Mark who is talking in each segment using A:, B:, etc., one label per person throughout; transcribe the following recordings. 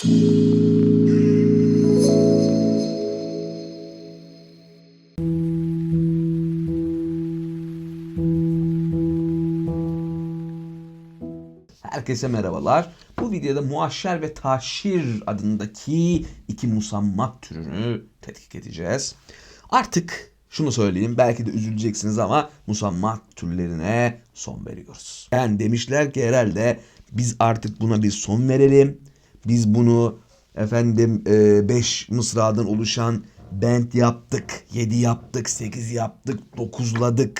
A: Herkese merhabalar. Bu videoda muaşer ve taşir adındaki iki musammat türünü tetkik edeceğiz. Artık şunu söyleyeyim belki de üzüleceksiniz ama musammat türlerine son veriyoruz. Yani demişler ki herhalde biz artık buna bir son verelim. Biz bunu efendim 5 mısradan oluşan bent yaptık, 7 yaptık, 8 yaptık, 9'ladık,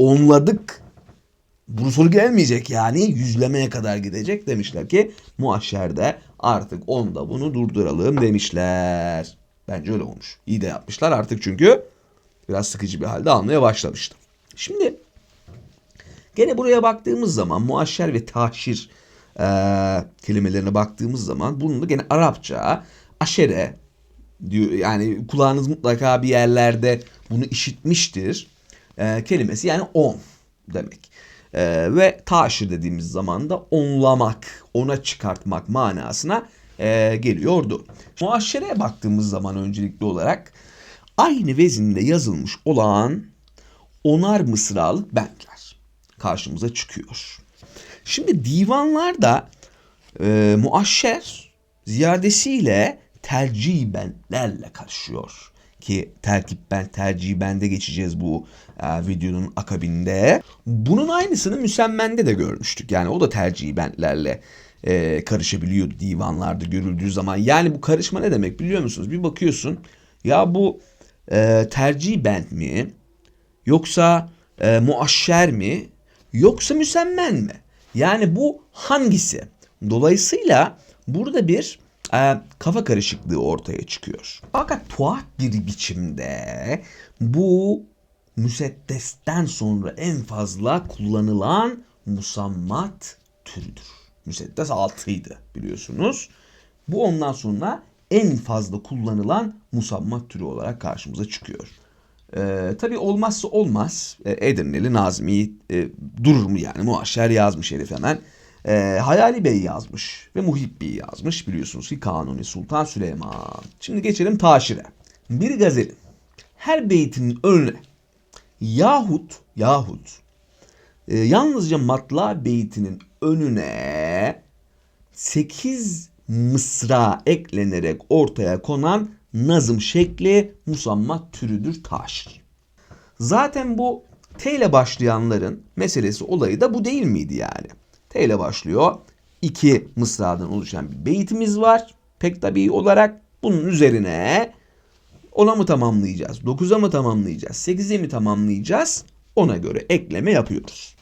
A: 10'ladık bu soru gelmeyecek yani yüzlemeye kadar gidecek demişler ki muaşerde artık onda bunu durduralım demişler. Bence öyle olmuş. İyi de yapmışlar artık çünkü biraz sıkıcı bir halde almaya başlamıştı. Şimdi gene buraya baktığımız zaman muaşer ve taşir e, kelimelerine baktığımız zaman bunun da gene Arapça aşere diyor yani kulağınız mutlaka bir yerlerde bunu işitmiştir e, kelimesi yani on demek. Ee, ve taşir dediğimiz zaman da onlamak, ona çıkartmak manasına e, geliyordu. Muaşereye baktığımız zaman öncelikli olarak aynı vezinde yazılmış olan onar mısralık bentler karşımıza çıkıyor. Şimdi divanlarda e, muaşer ziyadesiyle tercih bentlerle karışıyor ki terkip ben tercih bende geçeceğiz bu e, videonun akabinde. Bunun aynısını müsemmende de görmüştük. Yani o da tercih bentlerle e, karışabiliyordu divanlarda görüldüğü zaman. Yani bu karışma ne demek biliyor musunuz? Bir bakıyorsun ya bu e, tercih bent mi yoksa e, muaşşer mi yoksa müsemmen mi? Yani bu hangisi? Dolayısıyla burada bir e, kafa karışıklığı ortaya çıkıyor. Fakat tuhaf bir biçimde bu müseddesten sonra en fazla kullanılan musammat türüdür. Müseddes 6'ydı biliyorsunuz. Bu ondan sonra en fazla kullanılan musammat türü olarak karşımıza çıkıyor. Ee, tabii olmazsa olmaz e, Edirneli Nazmi e, durur mu yani muaşer yazmış herif hemen. E, Hayali Bey yazmış ve Muhibbi yazmış biliyorsunuz ki Kanuni Sultan Süleyman. Şimdi geçelim taşire. Bir gazelin her beytinin önüne yahut yahut e, yalnızca matla beytinin önüne 8 mısra eklenerek ortaya konan nazım şekli musammat türüdür taşir. Zaten bu T ile başlayanların meselesi olayı da bu değil miydi yani? T ile başlıyor. İki mısradan oluşan bir beytimiz var. Pek tabii olarak bunun üzerine ona mı tamamlayacağız? 9'a mı tamamlayacağız? 8'e mi tamamlayacağız? Ona göre ekleme yapıyoruz.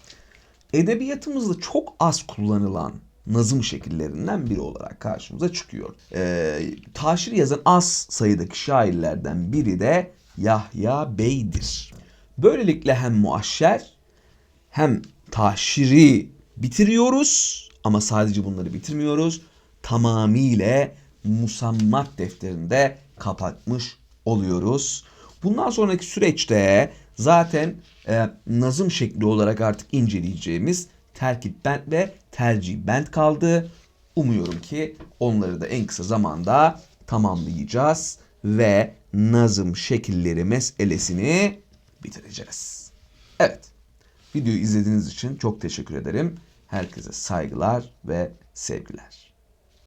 A: Edebiyatımızda çok az kullanılan nazım şekillerinden biri olarak karşımıza çıkıyor. Ee, taşir yazan az sayıdaki şairlerden biri de Yahya Bey'dir. Böylelikle hem muaşer hem taşiri bitiriyoruz ama sadece bunları bitirmiyoruz. Tamamıyla musammat defterinde kapatmış oluyoruz. Bundan sonraki süreçte zaten e, nazım şekli olarak artık inceleyeceğimiz terkip bent ve tercih bent kaldı. Umuyorum ki onları da en kısa zamanda tamamlayacağız ve nazım şekilleri meselesini bitireceğiz. Evet. Videoyu izlediğiniz için çok teşekkür ederim. Herkese saygılar ve sevgiler.